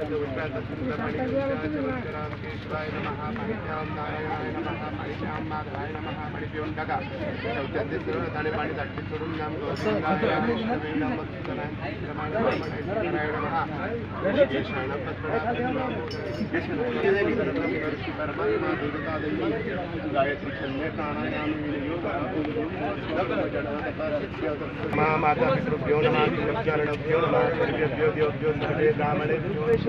रामकृष्णाय नमः मणिश्याम नारायणाय नमः मणिश्याम माधवाय नमः मणिपिऊन टाका चौथ्यांचे सरळ झाडे नाम माता पितृभ्यो नमः चरणभ्यो नमः सर्वेभ्यो देवभ्यो सर्वे ब्राह्मणेभ्यो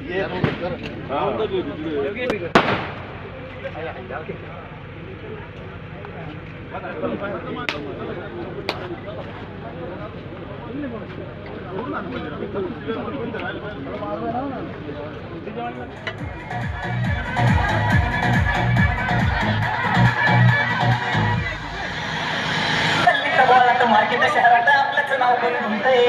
मार्केट शहरात आपलंच नाव कोणी म्हणतंय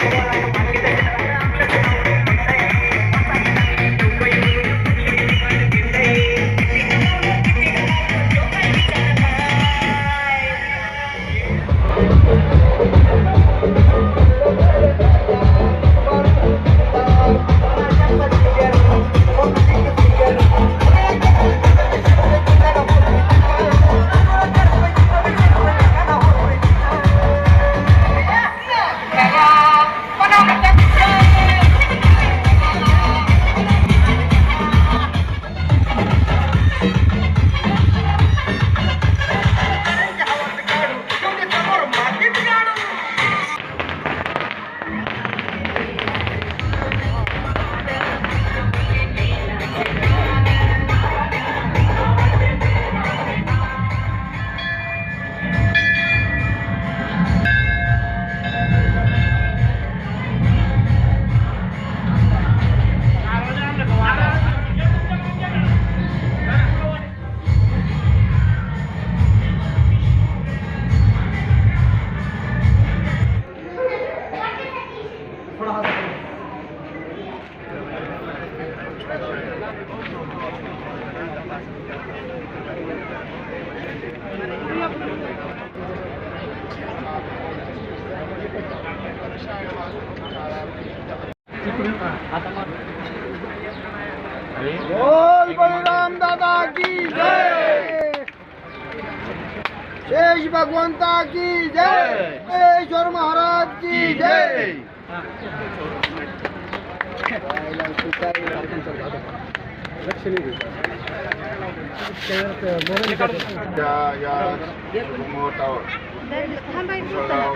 बैराम दादा की जय शेष भगवंता की जय महेश्वर महाराज की जय मोठा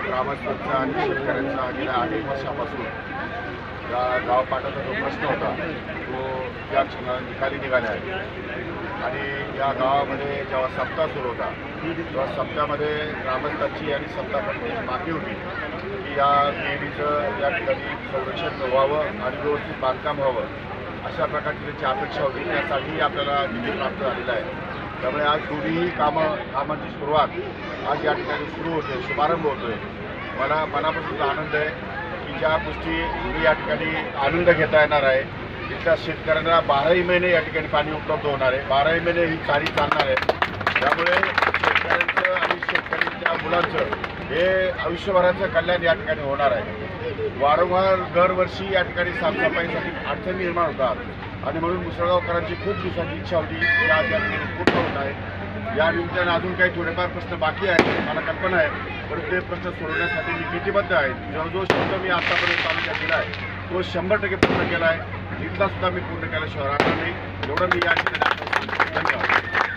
ग्रामस्थांचा आणि शेतकऱ्यांचा गेल्या अनेक वर्षापासून या गावपाटाचा जो प्रश्न होता तो या क्षणा निकाली निघाले आहे आणि या गावामध्ये जेव्हा सप्ताह सुरू होता तेव्हा सप्ताहामध्ये ग्रामस्थांची आणि सत्तापक्षाची मागणी होती की या नेहमीचं या ठिकाणी संरक्षण व्हावं आणि व्यवस्थित बांधकाम व्हावं अशा प्रकारची त्याची अपेक्षा होती यासाठी आपल्याला निधी प्राप्त झालेला आहे त्यामुळे आज दोन्हीही कामं कामांची सुरुवात आज या ठिकाणी सुरू होते शुभारंभ होतो आहे मला मनापासून आनंद आहे ज्या गोष्टी या ठिकाणी आनंद घेता येणार आहे इथल्या शेतकऱ्यांना बाराही महिने या ठिकाणी पाणी उपलब्ध होणार आहे बाराही महिने ही चारी चालणार आहे त्यामुळे शेतकऱ्यांचं आणि शेतकऱ्यांच्या मुलांचं हे आयुष्यभराचं कल्याण या ठिकाणी होणार आहे वारंवार दरवर्षी या ठिकाणी साफसफाईसाठी अडचणी निर्माण होतात आणि म्हणून मुसळगावकरांची खूप दिवसाची इच्छा होती की आज या ठिकाणी पूर्ण होत आहे या निमित्तानं अजून काही थोडेफार प्रश्न बाकी आहेत मला कल्पना आहे ते प्रश्न सोडवण्यासाठी मी कितीबद्ध आहे जो जो शब्द मी आतापर्यंत तालुक्यात केला आहे तो शंभर टक्के पूर्ण केला आहे तिथला सुद्धा मी पूर्ण केला शहराला नाही एवढं मी या ठिकाणी धन्यवाद